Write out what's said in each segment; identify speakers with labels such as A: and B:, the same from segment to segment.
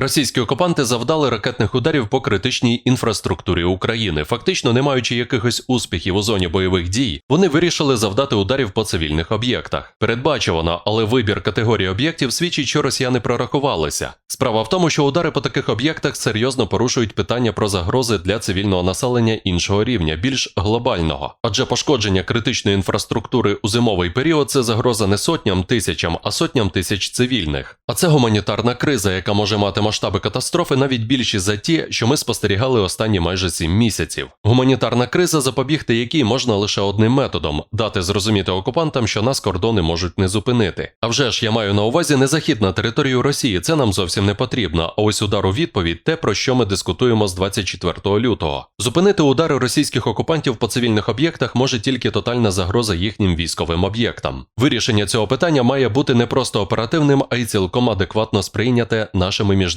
A: Російські окупанти завдали ракетних ударів по критичній інфраструктурі України. Фактично, не маючи якихось успіхів у зоні бойових дій, вони вирішили завдати ударів по цивільних об'єктах. Передбачувано, але вибір категорії об'єктів свідчить, що росіяни прорахувалися. Справа в тому, що удари по таких об'єктах серйозно порушують питання про загрози для цивільного населення іншого рівня, більш глобального. Адже пошкодження критичної інфраструктури у зимовий період це загроза не сотням тисячам, а сотням тисяч цивільних. А це гуманітарна криза, яка може мати масштаби катастрофи навіть більші за ті, що ми спостерігали останні майже сім місяців. Гуманітарна криза, запобігти якій можна лише одним методом дати зрозуміти окупантам, що нас кордони можуть не зупинити. А вже ж я маю на увазі не захід на територію Росії, це нам зовсім не потрібно. А ось удар у відповідь те, про що ми дискутуємо з 24 лютого. Зупинити удари російських окупантів по цивільних об'єктах може тільки тотальна загроза їхнім військовим об'єктам. Вирішення цього питання має бути не просто оперативним, а й цілком адекватно сприйняте нашими міжнародними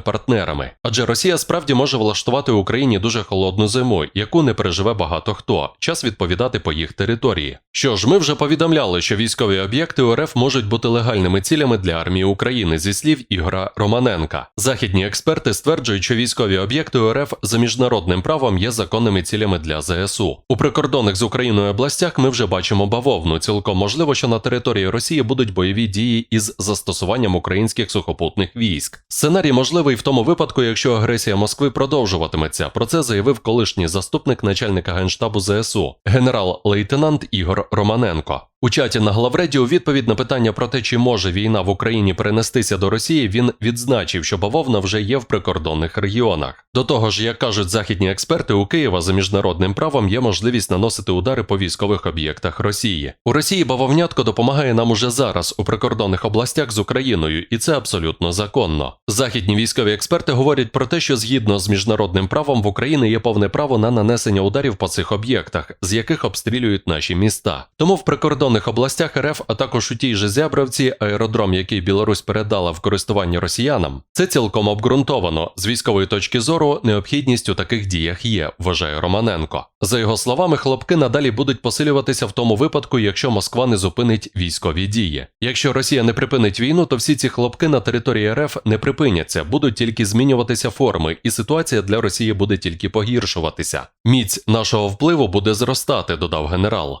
A: партнерами. Адже Росія справді може влаштувати Україні дуже холодну зиму, яку не переживе багато хто. Час відповідати по їх території. Що ж, ми вже повідомляли, що військові об'єкти УРФ можуть бути легальними цілями для армії України зі слів Ігора Романенка. Західні експерти стверджують, що військові об'єкти УРФ за міжнародним правом є законними цілями для ЗСУ. У прикордонних з Україною областях ми вже бачимо бавовну. Цілком можливо, що на території Росії будуть бойові дії із застосуванням українських сухопутних військ. Сценарій можливий в тому випадку, якщо агресія Москви продовжуватиметься. Про це заявив колишній заступник начальника генштабу ЗСУ, генерал-лейтенант Ігор Романенко. У чаті на главреді у відповідь на питання про те, чи може війна в Україні перенестися до Росії, він відзначив, що бавовна вже є в прикордонних регіонах. До того ж, як кажуть західні експерти, у Києва за міжнародним правом є можливість наносити удари по військових об'єктах Росії. У Росії бавовнятко допомагає нам уже зараз у прикордонних областях з Україною, і це абсолютно законно. Західні військові експерти говорять про те, що згідно з міжнародним правом в Україні є повне право на нанесення ударів по цих об'єктах, з яких обстрілюють наші міста. Тому в прикордонних областях РФ, а також у тій же Зябравці, аеродром, який Білорусь передала в користування росіянам, це цілком обґрунтовано. З військової точки зору необхідність у таких діях є, вважає Романенко. За його словами, хлопки надалі будуть посилюватися в тому випадку, якщо Москва не зупинить військові дії. Якщо Росія не припинить війну, то всі ці хлопки на території РФ не припиняться, будуть тільки змінюватися форми, і ситуація для Росії буде тільки погіршуватися. Міць нашого впливу буде зростати, додав генерал.